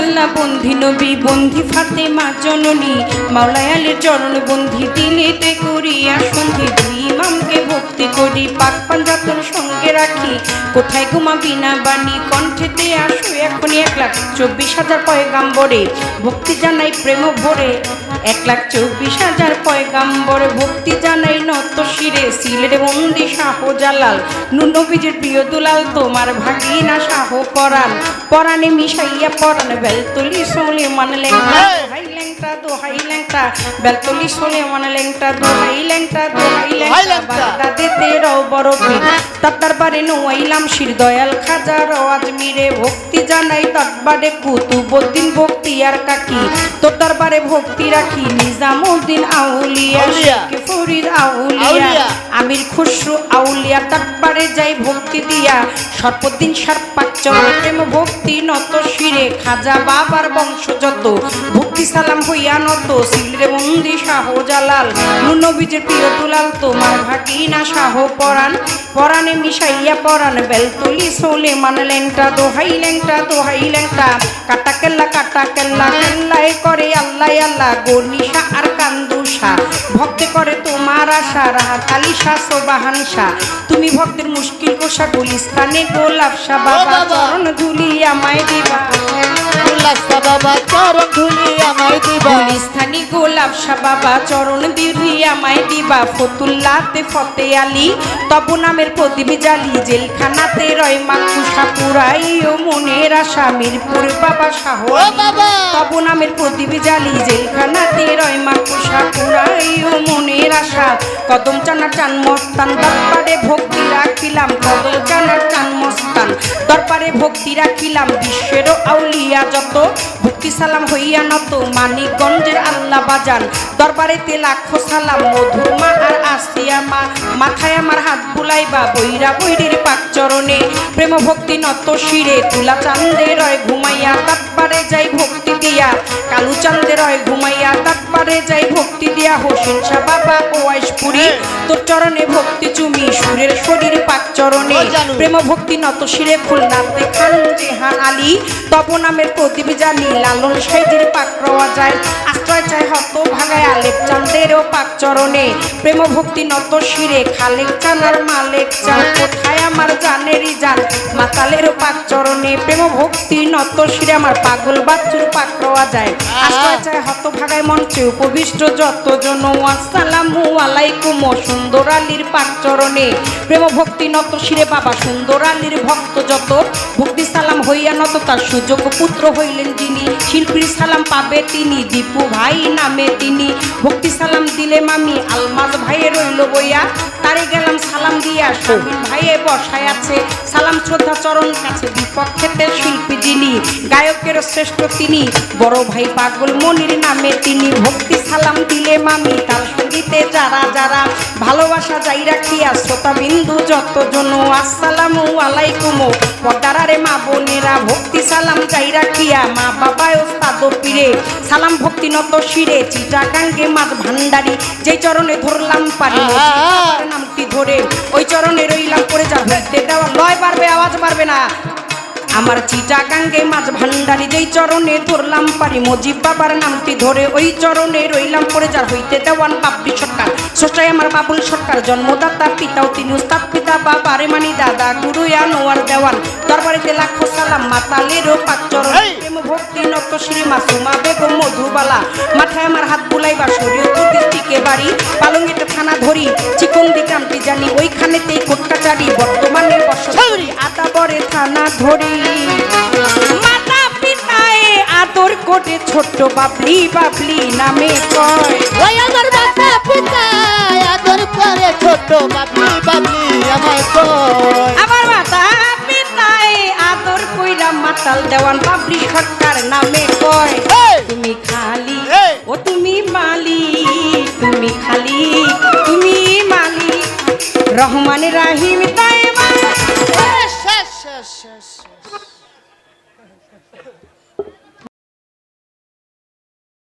আল্লাহ বন্ধি নবী, বন্ধি ফাতেমা, জননী। মাওলায়ালের চরণ বন্ধি দিলেতে করিয়া সন্ধি দুই ইমামকে ভক্তি করি, পাক পাঞ্জাতন সঙ্গে রাখি। কোথায় ঘুমাবি না বাণী, কণ্ঠেতে আসো এখন এক লাখ চব্বিশ হাজার পয়গাম্বরে। ভক্তি জানাই প্রেম ভরে, এক লাখ চব্বিশ হাজার পয়গাম্বরে। ভক্তি জানাই নত শিরে, সিলের বন্দি শাহ জালাল নুনবীজের প্রিয় দুলাল, তোমার ভাগিনা শাহ পরাণ পরাণে মিশাইয়া পরাণ বেলতলি সোলে মান লেংটা দোহাই লেংটা দোহাই লেংটা। বেলতলি সোলে মান লেংটা দোহাই লেংটা দোহাই লেংটা। বাগদাদেতে রও বড় পীর তার দরবারে নোয়াইলাম শির দয়াল খাজা আজমিরে। ভক্তি জানাই দরবারে কুতুবুদ্দিন ভক্তি আর কাকি। তোর দরবারে ভক্তি রাখি নিজামুদ্দিন আউলিয়া। ফরিদ আউলিয়া। আমির খুসরু আউলিয়া। দরবারে যাই ভক্তি দিয়া। সর্বদিন সর্পাক চরণ ভক্তি নত শিরে, খাজা বাবার বংশ যত। ভক্তি সালাম হইয়া নত বন্দি শাহ জালাল। প্রিয় দুলাল, তোমার ভাগিনা শাহ পরাণ। পরাণে মিশাইয়া পরাণ সোলে মান লেংটা দোহাই লেংটা দোহাই লেংটা কাটা কেল্লা কাটা কেল্লা করে আল্লাহ আল্লাহ। গনিশা আর ভক্তে করে তোমার আশা রাহা কালিশা সোবাহান শাহ। তুমি ভক্তের মুশকিল কোষা গুলিস্তানে গোলাপ শাহ বাবা বাবা। চরণ ধুলি আমায় দিবা। বাবা চরণ ধুলি আমায় দিবা। গুলিস্তানি গোলাপ শাহ বাবা চরণ দিলি আমায় দিবা। ফতুল্লাতে ফতে আলী তব নামের প্রদীপ জালি জেলখানাতে রয় মাকুসা পুরাই ও মনের আশা মিরপুর বাবা শাহ বাবা! তব নামের প্রদীপ জালি জেলখানাতে রয় মাকুসা পুরাই ও মনের আশা। কদম চানা চান মস্তান দরবারে ভক্তি দরবারে ভক্তি রাখিলাম, বিশ্বেরও আউলিয়া যত। ভক্তি সালাম হইয়া নত, মানিকগঞ্জের আল্লাহ বাজান। দরবারেতে লাখো সালাম মধুর মা আর আসিয়া মা। মাথায় আমার হাত বুলাইবা, বৈরা বৈরির পাক চরণে। প্রেম ভক্তি নত শিরে, তুলা চান্দে রয় ঘুমাইয়া, তারপরে যাই ভক্তি দিয়া। কালু চান্দে রয় ঘুমাইয়া তারপরে যাই ভক্তি দিয়া হোসেন শাহ বাবা ওয়াইশপুরি তোর চরণে ভক্তি চুমি সুরের শরীর পাক চরণে। প্রেম ভক্তি নত শিরে খুলনাতে খান জেহান আলী। তব নামের প্রদীপ জানি লালন সাইজের পাক রওয়া যায়। ভক্তি পাগল বাচ্চুর পাক যায়। হত ভাগায় মঞ্চে উপবিষ্ট যত জন আসসালামু সুন্দর আলীর পাক চরণে। প্রেম ভক্তি নত শিরে বাবা সুন্দর আলীর ভক্ত যত। ভক্তি সালাম হইয়া নত তার সুযোগ পুত্র হইলেন যিনি। শিল্পীর সালাম পাবে তিনি দীপু ভাই নামে তিনি। ভক্তি সালাম দিলে মামি, আলমাজ ভাইয়ে রইল বইয়া। তারে গেলাম সালাম দিয়া স্বামীন ভাইয়ে বসায় আছে। সালাম শ্রদ্ধা চরণ কাছে বিপক্ষেতে শিল্পী যিনি, গায়কের শ্রেষ্ঠ তিনি। বড় ভাই পাগল মনির নামে তিনি, ভক্তি সালাম দিলে মামি, তার সঙ্গীতে যারা যারা ভালোবাসা যাই রাখিয়া শ্রোতা বিন্দু যত জন আসসালামু আলাইকুম পদারারে মা বোনেরা ভক্তি সালাম যাই রাখিয়া মা বাবা ওস্তাদ পীরে সালাম ভক্তি নত শিরে চিটাকাঙ্গে মাছ ভান্ডারি যে চরণে ধরলাম পারি নামটি ধরে ওই চরণে রইলাম করে যা হইতে দেওয়া লয় পারবে আওয়াজ পারবে না আমার চিটাগাঙ্গে মাছ ভান্ডারি যেই চরণে ধরলাম পারি মজিব বাবার নামটি ধরে ওই চরণে রইলাম পরে যার হইতে দেওয়ান বাপরি সরকার। স্রষ্টাই আমার বাবুল সরকার জন্মদাতা পিতাও তিনি উস্তাদ পিতা বাবা রে মানি দাদা গুরু আনোয়ার দেওয়ান। দরবারিতে লাখো সালাম মাতালেরও পাক চরণ! প্রেম ভক্তি নত শ্রী মাসুমা বেগম মধুবালা। মাথায় আমার হাত বুলাইবা শরীয়ত ডিস্ট্রিক্টে বাড়ি। পালঙ্গিতে থানা ধরি চিকন দিকামটি জানি ওইখানেতেই কোটকাচারি বর্তমানে বসতি। আদাবরে থানা ধরি। মাতা পিতায় আদর করে ছোট্ট বাবলি বাবলি নামে কয়। ওই আমার মাতা পিতা আদর করে ছোট বাবলি বাবলি আমায় কয়। আমার মাতা পিতায় আদর কইরা মাতাল দেওয়ান বাবলি সরকার নামে কয়! তুমি খালি! ও তুমি মালিক তুমি খালি তুমি মালিক। রহমান রাহিম তাই yes, yes, yes.